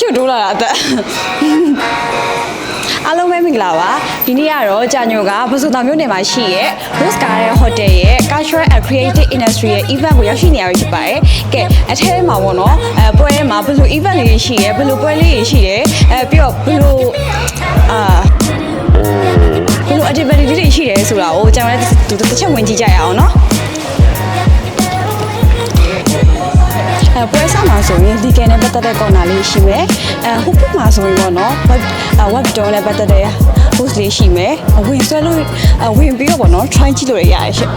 ရှုပ်တိုးလာတာအသက်အားလုံးပဲမင်္ဂလာပါဒီနေ့ကတော့ကြာညိုကဘုစုတောင်မြို့နယ်မှာရှိရဲ့ Rose Garden Hotel ရဲ့ Cultural and Creative Industry ရဲ့ event ကိုရောက်ရှိနေရပြီဖြစ်ပါတယ်ကဲအထဲမှာပေါ့နော်အဲပွဲထဲမှာဘယ်လို event လေးတွေရှိရဲဘယ်လိုပွဲလေးတွေရှိရဲအဲပြီးတော့ဘယ်လိုအာဘယ်လို activity လေးတွေရှိရဲဆိုတာကိုကျွန်တော်လည်းတစ်ချက်ဝင်ကြည့်ကြရအောင်နော် မှာဆိုရင် legal နဲ့ပတ်သက်တဲ့ corner လေးရှိမယ်အဲဟိုဘက်မှာဆိုရင်ပေါ့နော် web အဲ web door နဲ့ပတ်သက်တဲ့ post လေးရှိမယ်အဝင်ဆွဲလို့အဝင်ပြီးတော့ပေါ့နော် try ကြည့်လို့ရရရှင့်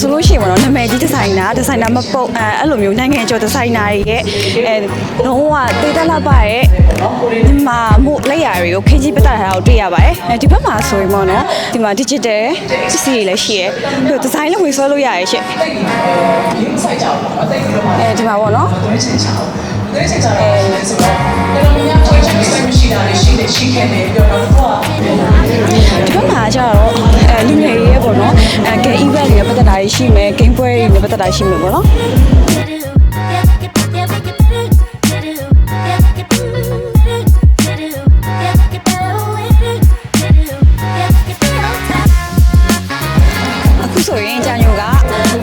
ဆိုလို့ရှိရင်ပေါ့နော်နာမည်ကြီးဒီဇိုင်နာဒီဇိုင်နာမပုတ်အဲအဲ့လိုမျိုးနိုင်ငံကျော်ဒီဇိုင်နာတွေရဲ့အဲလုံးဝတေးတက်လာပါရဲ့ဒီမှာမို့လက်ရာတွေကိုခင်းကြီးပတ်တာထားကိုတွေ့ရပါတယ်အဲဒီဘက်မှာဆိုရင်ပေါ့နော်ဒီမှာ digital ပစ္စည်းတွေလည်းရှိရဲပြီးတော့ဒီဇိုင်းလည်းဝယ်ဆွဲလို့ရရဲ့ရှင့်အဲဒီမှာပေါ့နော်ဒီ သက်တာရှိမယ်ပေါ့နော်အခုဆိုရင်ကြာညိုက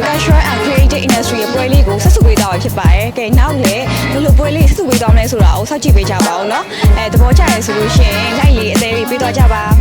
Cultural and Creative Industry ရဲ့ပွဲလေးကိုဆက်စုပေးသွားမှာဖြစ်ပါတယ်။ကဲနောက်လည်းဘယ်လိုပွဲလေးဆက်စုပေးသွားမလဲဆိုတာကိုစောင့်ကြည့်ပေးကြပါဦးနော်။အဲသဘောကျရဆိုလို့ရှိရင် like လေးအသေးလေးပေးသွားကြပါ။တာ